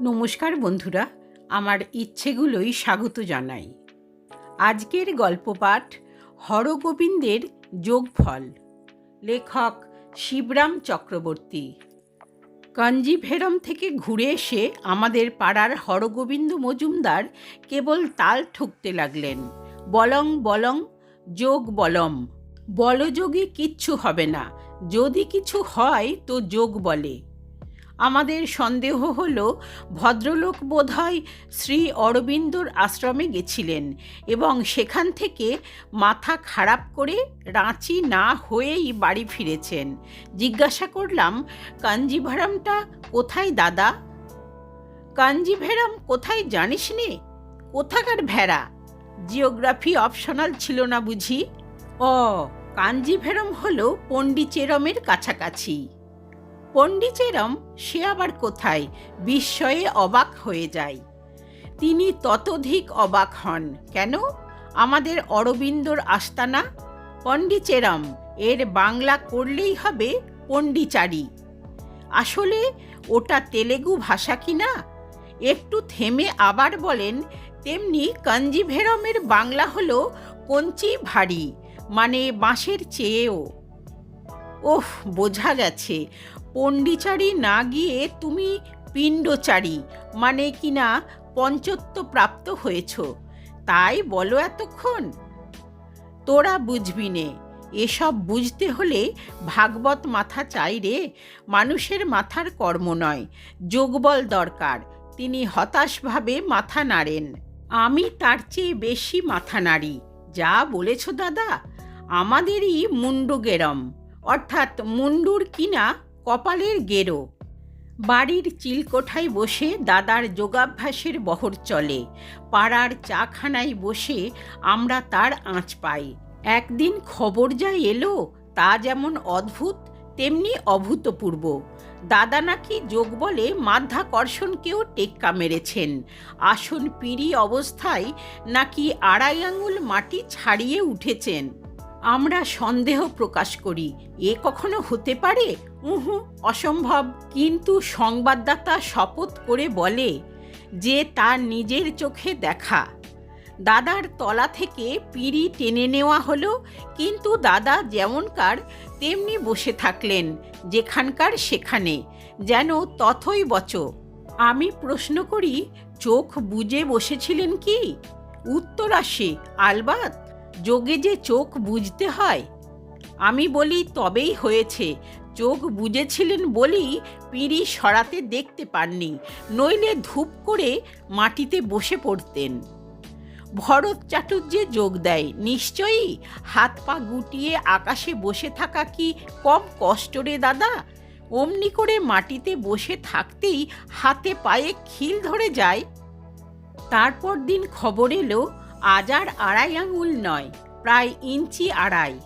নমস্কার বন্ধুরা, আমার ইচ্ছেগুলোই স্বাগত জানাই। আজকের গল্পপাঠ হরগোবিন্দের যোগফল। লেখক শিবরাম চক্রবর্তী। কাঞ্জিভেরম থেকে ঘুরে এসে আমাদের পাড়ার হরগোবিন্দ মজুমদার কেবল তাল ঠুকতে লাগলেন। বলং বলং, যোগ বলম। বলযোগে কিচ্ছু হবে না। যদি কিছু হয় তো যোগ বলে। আমাদের সন্দেহ হল, ভদ্রলোক বোধহয় শ্রী অরবিন্দর আশ্রমে গেছিলেন এবং সেখান থেকে মাথা খারাপ করে রাঁচি না হয়েই বাড়ি ফিরেছেন। জিজ্ঞাসা করলাম, কাঞ্জিভারামটা কোথায় দাদা? কাঞ্জিভেরাম কোথায় জানিস নে কোথাকার ভেড়া? জিওগ্রাফি অপশনাল ছিল না বুঝি? ও, কাঞ্জিভেরম হলো পণ্ডিচেরমের কাছাকাছি। পণ্ডিচেরম সে আবার কোথায়? বিস্ময়ে অবাক হয়ে যায়। তিনি ততোধিক অবাক হন। কেন? আমাদের অরবিন্দর আস্তানা? পণ্ডিচেরম এর বাংলা করলেই হবে পণ্ডিচারি। আসলে ওটা তেলেগু ভাষা কি না? একটু থেমে আবার বলেন, তেমনি কাঞ্জিভেরমের বাংলা হলো কঞ্চি ভারী মানে বাঁশের চেয়েও। ওহ, বোঝা গেছে। পণ্ডিচারি না গিয়ে তুমি পিণ্ডচারী মানে কিনা পঞ্চত্ব প্রাপ্ত হয়েছ। তাই বলো এতক্ষণ। তোরা বুঝবি নে, এসব বুঝতে হলে ভাগবত মাথা চাই রে। মানুষের মাথার কর্ম নয়, যোগবল দরকার। তিনি হতাশভাবে মাথা নাড়েন। আমি তার চেয়ে বেশি মাথা নাড়ি। যা বলেছ দাদা, আমাদেরই মুন্ডু গেরম অর্থাৎ মুন্ডুর কিনা কপালের গেরো। বাড়ির চিলকোঠায় বসে দাদার যোগাভ্যাসের বহর চলে। পাড়ার চাখানায় বসে আমরা তার আঁচ পাই। একদিন খবর যা এলো তা যেমন অদ্ভুত, তেমনি অভূতপূর্ব। দাদা নাকি যোগ বলে মাধ্যাকর্ষণকেও টেক্কা মেরেছেন। আসন পিড়ি অবস্থায় নাকি আড়াই আঙুল মাটি ছাড়িয়ে উঠেছেন। আমরা সন্দেহ প্রকাশ করি, এ কখনো হতে পারে? উহু, অসম্ভব। কিন্তু সংবাদদাতা শপথ করে বলে যে তার নিজের চোখে দেখা। দাদার তলা থেকে পিঁড়ি টেনে নেওয়া হলো, কিন্তু দাদা যেমনকার তেমনি বসে থাকলেন, যেখানকার সেখানে, যেন তথই বচ। আমি প্রশ্ন করি, চোখ বুজে বসেছিলেন কি? উত্তর আসে, আলবাত, যোগে যে চোখ বুঝতে হয়। আমি বলি, তবেই হয়েছে। চোখ বুঝেছিলেন বলেই পিঁড়ি সরাতে দেখতে পাননি। নইলে ধূপ করে মাটিতে বসে পড়তেন। ভরত চাটুর্যে যোগ দেয়, নিশ্চয়ই হাত পা গুটিয়ে আকাশে বসে থাকা কি কম কষ্ট রে দাদা? অমনি করে মাটিতে বসে থাকতেই হাতে পায়ে খিল ধরে যায়। তারপর দিন খবর এলো, আজ আর আড়াই আঙুল নয়, প্রায় ইঞ্চি আড়াই।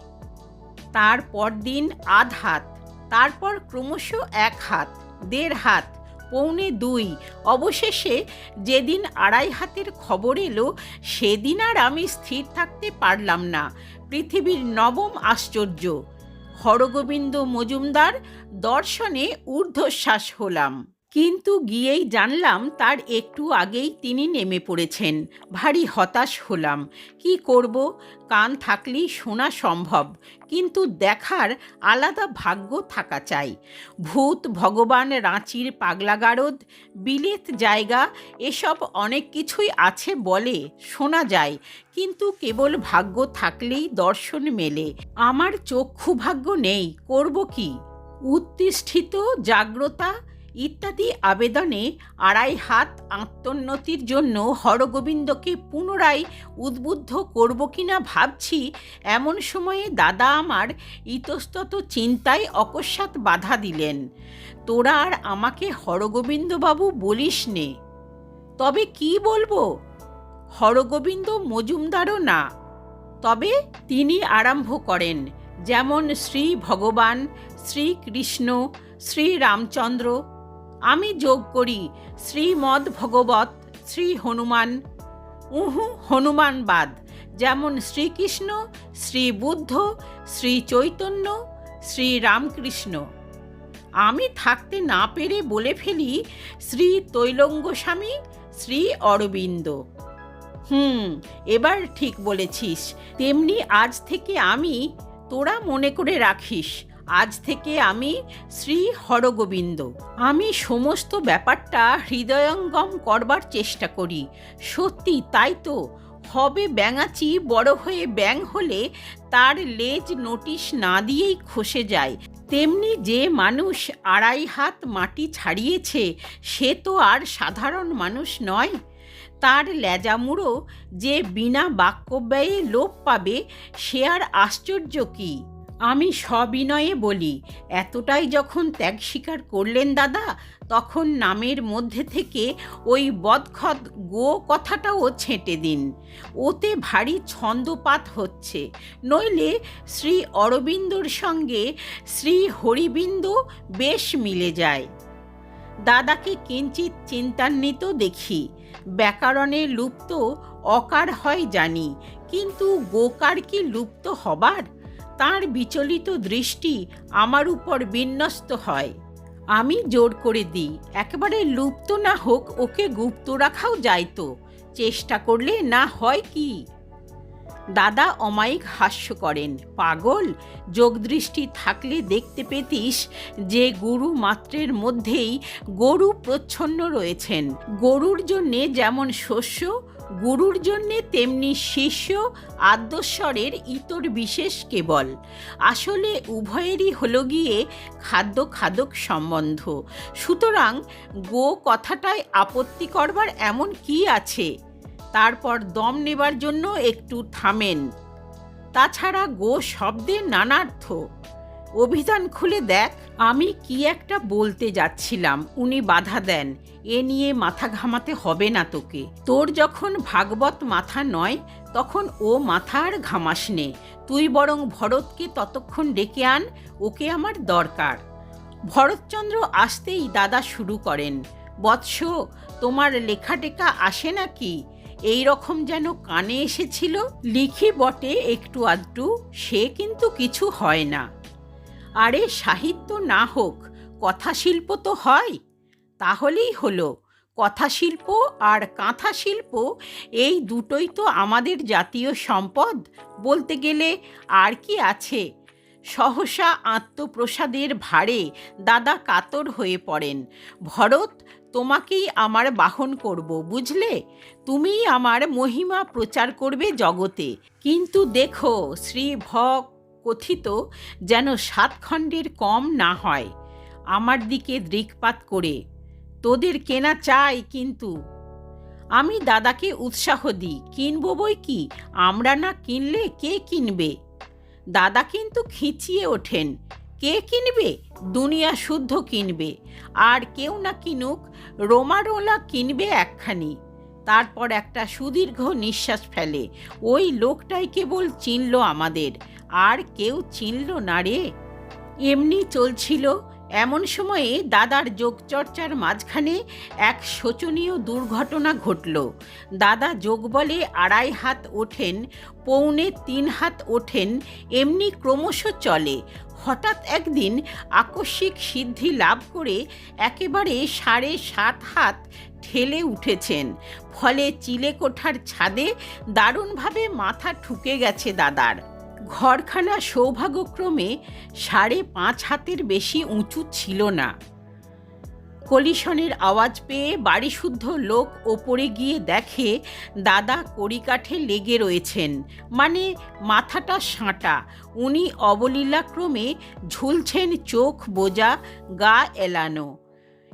তারপর দিন আধ হাত। তারপর ক্রমশ এক হাত, দেড় হাত, পৌনে দুই, অবশেষে যেদিন আড়াই হাতের খবর এলো, সেদিন আর আমি স্থির থাকতে পারলাম না। পৃথিবীর নবম আশ্চর্য। হরগোবিন্দ মজুমদার দর্শনে ঊর্ধ্বশ্বাস হলাম। কিন্তু গিয়েই জানলাম তার একটু আগেই তিনি নেমে পড়েছেন। ভারী হতাশ হলাম। কি করব? কান থাকলেই শোনা সম্ভব, কিন্তু দেখার আলাদা ভাগ্য থাকা চাই। ভূত, ভগবান, রাঁচির পাগলাগারদ, বিলেত জায়গা, এসব অনেক কিছুই আছে বলে শোনা যায়, কিন্তু কেবল ভাগ্য থাকলেই দর্শন মেলে। আমার চক্ষু ভাগ্য নেই, করব কি? উত্তিষ্ঠিত, জাগ্রতা? ইত্যাদি আবেদনে আড়াই হাত আত্মোন্নতির জন্য হরগোবিন্দকে পুনরায় উদ্বুদ্ধ করব কিনা ভাবছি, এমন সময়ে দাদা আমার ইতস্তত চিন্তায় অকস্মাৎ বাধা দিলেন। তোরা আর আমাকে হরগোবিন্দবাবু বলিস নে। তবে কি বলব? হরগোবিন্দ মজুমদারও না। তবে তিনি আরম্ভ করেন, যেমন শ্রী ভগবান, শ্রীকৃষ্ণ, শ্রী রামচন্দ্র আমি যোগ করি শ্রীমদ ভগবত শ্রী হনুমান উহু, হনুমানবাদ। যেমন শ্রীকৃষ্ণ শ্রী বুদ্ধ শ্রী চৈতন্য শ্রী রামকৃষ্ণ আমি থাকতে না পেরে বলে ফেলি শ্রী তৈলঙ্গ স্বামী শ্রী অরবিন্দ হুম, এবার ঠিক বলেছিস। তেমনি আজ থেকে আমি তোরা মনে করে রাখিস। আজ থেকে আমি শ্রী হরগোবিন্দ। আমি সমস্ত ব্যাপারটা হৃদয়ঙ্গম করবার চেষ্টা করি। সত্যি তাই তো। হবে ব্যাঙাচি বড় হয়ে ব্যাং হলে তার লেজ নোটিশ না দিয়েই খসে যায়। তেমনি যে মানুষ আড়াই হাত মাটি ছাড়িয়েছে, সে তো আর সাধারণ মানুষ নয়। তার ল্যাজামুড়ো যে বিনা বাক্যব্যয়ে লোপ পাবে, সে আর আশ্চর্য কি? আমি সবিনয়ে বলি, এতটাই যখন ত্যাগ স্বীকার করলেন দাদা, তখন নামের মধ্যে থেকে ওই বদখত গো কথাটাও ছেঁটে দিন। ওতে ভারী ছন্দপাত হচ্ছে। নইলে শ্রী অরবিন্দর সঙ্গে শ্রী হরিবিন্দ বেশ মিলে যায়। দাদাকে কিঞ্চিত চিন্তান্বিত দেখি। ব্যাকরণে লুপ্ত, অকার হয় জানি, কিন্তু গোকার কি লুপ্ত হবার? তার বিচলিত দৃষ্টি আমার উপর বিন্যস্ত হয়। আমি জোর করে দিই, একেবারে লুপ্ত না হোক ওকে গুপ্ত রাখাও যায় তো, চেষ্টা করলে না হয় কি? দাদা অমায়িক হাস্য করেন, পাগল, যোগদৃষ্টি থাকলে দেখতে পেতিস যে গুরু মাত্রের মধ্যেই গরু প্রচ্ছন্ন রয়েছেন, গরুর জন্যে যেমন শস্য গুরুর জন্যে তেমনি শিষ্য, আদ্যস্বরের ইতর বিশেষ কেবল। আসলে উভয়েরই হলো গিয়ে খাদ্য খাদক সম্বন্ধ। সুতরাং গো কথাটায় আপত্তি করবার এমন কি আছে? তারপর দম নেবার জন্য একটু থামেন। তাছাড়া গো শব্দের নানার্থ। অভিধান খুলে দেখ। আমি কি একটা বলতে যাচ্ছিলাম, উনি বাধা দেন। এ নিয়ে মাথা ঘামাতে হবে না তোকে। তোর যখন ভাগবত মাথা নয়, তখন ও মাথা আর ঘামাস নে। তুই বরং ভরতকে ততক্ষণ ডেকে আন, ওকে আমার দরকার। ভরতচন্দ্র আসতেই দাদা শুরু করেন। বৎস, তোমার লেখা টেখা আসে নাকি? এই রকম যেন কানে এসেছিল। লিখি বটে একটু আধটু, সে কিন্তু কিছু হয় না। আরে সাহিত্য না হোক, কথাশিল্প তো হয়। তাহলেই হলো, কথাশিল্প আর কাঁথা শিল্প এই দুটোই তো আমাদের জাতীয় সম্পদ বলতে গেলে আর কি আছে। সহসা আত্মপ্রসাদের ভারে দাদা কাতর হয়ে পড়েন। ভরত, তোমাকেই আমার বাহন করব, বুঝলে? তুমিই আমার মহিমা প্রচার করবে জগতে। কিন্তু দেখো শ্রী ভ কথিত যেন সাত খণ্ডের কম না হয়। আমার দিকে দৃকপাত করে, তোদের কেনা চাই কিন্তু। আমি দাদাকে উৎসাহ দিই, কিনবো বই কি? আমরা না কিনলে কে কিনবে? দাদা কিন্তু খিঁচিয়ে ওঠেন, কে কিনবে? দুনিয়া শুদ্ধ কিনবে, আর কেউ না কিনুক, রোমারোলা কিনবে একখানি। তারপর একটা সুদীর্ঘ নিঃশ্বাস ফেলে, ওই লোকটাই কেবল চিনল আমাদের আর কেউ চিনল না রে। এমনি চলছিল, এমন সময়ে দাদার যোগচর্চার মাঝখানে এক শোচনীয় দুর্ঘটনা ঘটল। দাদা যোগ বলে আড়াই হাত ওঠেন, পৌনে তিন হাত ওঠেন, এমনি ক্রমশ চলে। হঠাৎ একদিন আকস্মিক সিদ্ধি লাভ করে একেবারে সাড়ে সাত হাত ঠেলে উঠেছেন। ফলে চিলেকোঠার ছাদে দারুণভাবে মাথা ঠুকে গেছে দাদার। ঘরখানা সৌভাগ্যক্রমে সাড়ে পাঁচ হাতের বেশি উঁচু ছিল না। কলিশনের আওয়াজ পেয়ে বাড়িশুদ্ধ লোক ওপরে গিয়ে দেখে, দাদা কড়িকাঠে লেগে রয়েছেন। মানে মাথাটা সাঁটা। উনি অবলীলাক্রমে ঝুলছেন চোখ বোজা গা এলানো।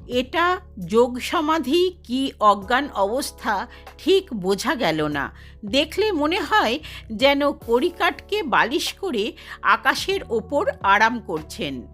এটা যোগ সমাধি কি অজ্ঞান অবস্থা ঠিক বোঝা গেল না। দেখলে মনে হয় যেন কড়িকাঠকে বালিশ করে আকাশের ওপর আরাম করছেন।